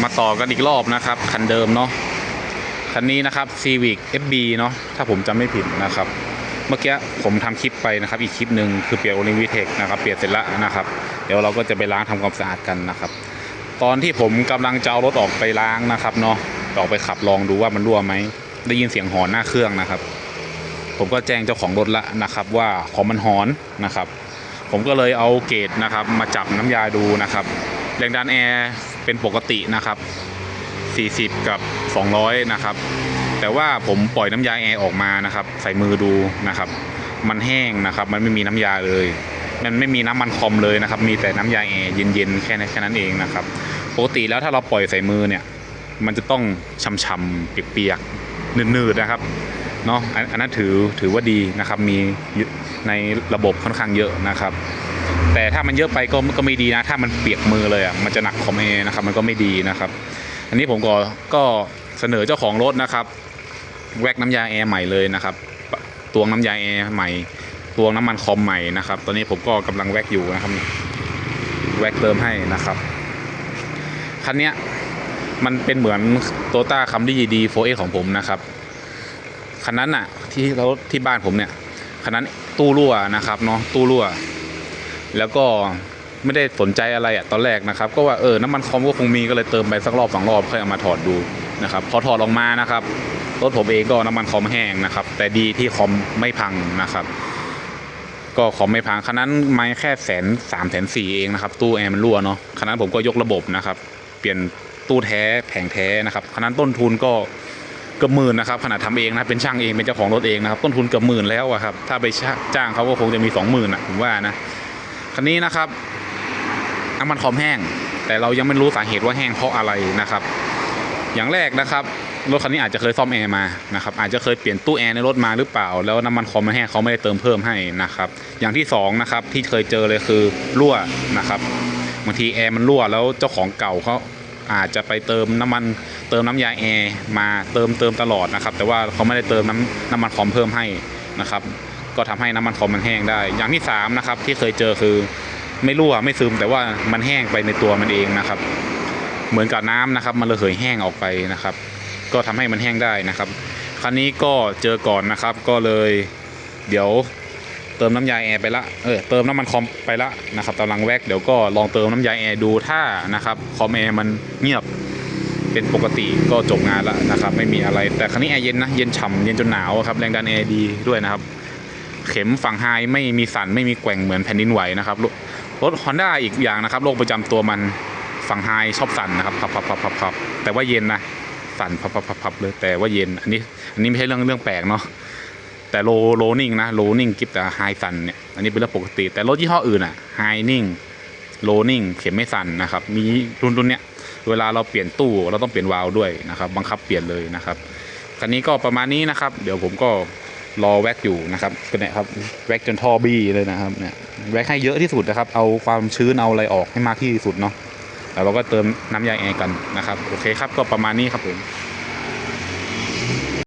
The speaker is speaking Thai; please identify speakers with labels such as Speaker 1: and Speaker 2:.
Speaker 1: มาต่อกันอีกรอบนะครับ คันเดิมเนาะคันนี้นะครับ Civic FB เนาะถ้าผมจำไม่ผิดนะครับ เมื่อกี้ผมทำคลิปไปนะครับ อีกคลิปหนึ่งคือเปลี่ยนโอลิมวิเทคนะครับ เปลี่ยนเสร็จแล้วนะครับ เดี๋ยวเราก็จะไปล้างทำความสะอาดกันนะครับ ตอนที่ผมกำลังจะเอารถออกไปล้างนะครับเนาะออกไปขับลองดูว่ามันรั่วไหม ได้ยินเสียงหอนหน้าเครื่องนะครับ ผมก็แจ้งเจ้าของรถละนะครับ ว่าของมันหอนนะครับ ผมก็เลยเอาเกจนะครับ มาจับน้ำยาดูนะครับแรงดันแอร์ เป็นปกตินะครับ 40 กับ 200 นะครับ แต่ว่าผมปล่อยน้ำยาแอร์ออกมานะครับ ใส่มือดูนะครับ มันแห้งนะครับ มันไม่มีน้ำยาเลย มันไม่มีน้ำมันคอมเลยนะครับ มีแต่น้ำยาแอร์เย็นๆแค่นั้นแค่นั้นเองนะครับ ปกติแล้วถ้าเราปล่อยใส่มือเนี่ย มันจะต้องช่ำๆเปียกๆหนืดๆนะครับเนาะอันนั้นถือถือว่าดีนะครับ มีในระบบค่อนข้างเยอะนะครับ แต่ถ้ามันเยอะไปก็ก็ไม่ดีนะ ถ้ามันเปียกมือเลยอะมันจะหนักคอมเอนะครับมันก็ไม่ดีนะครับ อันนี้ผมก็ก็เสนอเจ้าของรถนะครับ แวกน้ำยาแอร์ใหม่เลยนะครับตวงน้ำยาแอร์ใหม่ตวงน้ำมันคอมใหม่นะครับ ตอนนี้ผมก็กำลังแวกอยู่นะครับแวกเติมให้นะครับคันเนี้ยมันเป็นเหมือนโตต้าคัมรี่ดีโฟเอของผมนะครับคันนั้นน่ะที่รถที่บ้านผมเนี่ยคันนั้นตู้รั่วนะครับเนาะตู้รั่ว แล้วก็ไม่ได้สนใจอะไรอะตอนแรกนะครับ ก็ว่าเออน้ำมันคอมก็คงมีก็เลยเติมไปสักรอบสองรอบค่อยเอามาถอดดูนะครับพอถอดออกมานะครับรถผมเองก็น้ำมันคอมแห้งนะครับ แต่ดีที่คอมไม่พังนะครับ ก็คอมไม่พังคันนั้นไม่แค่แสนสามแสนสี่เองนะครับ ตู้แอร์มันรั่วเนาะคันนั้นผมก็ยกระบบนะครับ เปลี่ยนตู้แท้แผงแท้นะครับคันนั้นต้นทุนก็เกือบหมื่นนะครับขนาดทำเองนะเป็นช่างเองเป็นเจ้าของรถเองนะครับ ต้นทุนเกือบหมื่นแล้วอะครับ ถ้าไปจ้างเขาก็คงจะมีสองหมื่นอะผมว่านะ คันนี้นะครับน้ำมันคอมแห้ง แต่เรายังไม่รู้สาเหตุว่าแห้งเพราะอะไรนะครับ อย่างแรกนะครับรถคันนี้อาจจะเคยซ่อมแอร์มานะครับอาจจะเคยเปลี่ยนตู้แอร์ในรถมาหรือเปล่า แล้วน้ำมันคอมมันแห้งเขาไม่ได้เติมเพิ่มให้นะครับ อย่างที่สองนะครับที่เคยเจอเลยคือรั่วนะครับบางทีแอร์มันรั่วแล้วเจ้าของเก่าเขาอาจจะไปเติมน้ำมันเติมน้ำยาแอร์มาเติมเติมตลอดนะครับ แต่ว่าเขาไม่ได้เติมน้ำน้ำมันคอมเพิ่มให้นะครับ ก็ทำให้น้ำมันคอมมันแห้งได้ อย่างที่สามนะครับที่เคยเจอคือไม่รั่วไม่ซึมแต่ว่ามันแห้งไปในตัวมันเองนะครับ เหมือนกับน้ำนะครับ มันระเหยแห้งออกไปนะครับ ก็ทำให้มันแห้งได้นะครับครั้นี้ก็เจอก่อนนะครับ ก็เลย เดี๋ยวเติมน้ำยาแอร์ไปละเออเติมน้ำมันคอมไปละนะครับกำลังแวกเดี๋ยวก็ลองเติมน้ำยาแอร์ดูถ้านะครับคอมแอร์มันเงียบเป็นปกติก็จบงานแล้วนะครับ ไม่มีอะไรแต่ครั้นี้แอร์เย็นนะ เย็นฉ่ำเย็นจนหนาวครับ แรงดันแอร์ดีด้วยนะครับ เข็มฝั่งไฮไม่มีสั่นไม่มีแกว่งเหมือนแผ่นดินไหวนะครับรถรถฮอนด้าอีกอย่างนะครับโรคประจำตัวมันฝั่งไฮชอบสั่นนะครับพับพับพับพับพับแต่ว่าเย็นนะสั่นพับพับพับพับเลยแต่ว่าเย็นอันนี้อันนี้ไม่ใช่เรื่องเรื่องแปลกเนาะแต่โลโลนิ่งนะโลนิ่งกิฟแต่ไฮสั่นเนี่ยอันนี้เป็นเรื่องปกติ แต่รถยี่ห้ออื่นอะไฮนิ่งโลนิ่งเข็มไม่สั่นนะครับมีรุ่นรุ่นเนี้ยเวลาเราเปลี่ยนตู้เราต้องเปลี่ยนวาล์วด้วยนะครับ บังคับเปลี่ยนเลยนะครับคันนี้ก็ประมาณนี้นะครับ เดี๋ยวผมก็ รอแว็กอยู่นะครับก็เนี่ยครับแว็กจนท่อบี้เลยนะครับเนี่ยแว็กให้เยอะที่สุดนะครับ เอาความชื้นเอาอะไรออกให้มากที่สุดเนาะแล้วเราก็เติมน้ำยาแอร์กันนะครับ โอเคครับก็ประมาณนี้ครับผม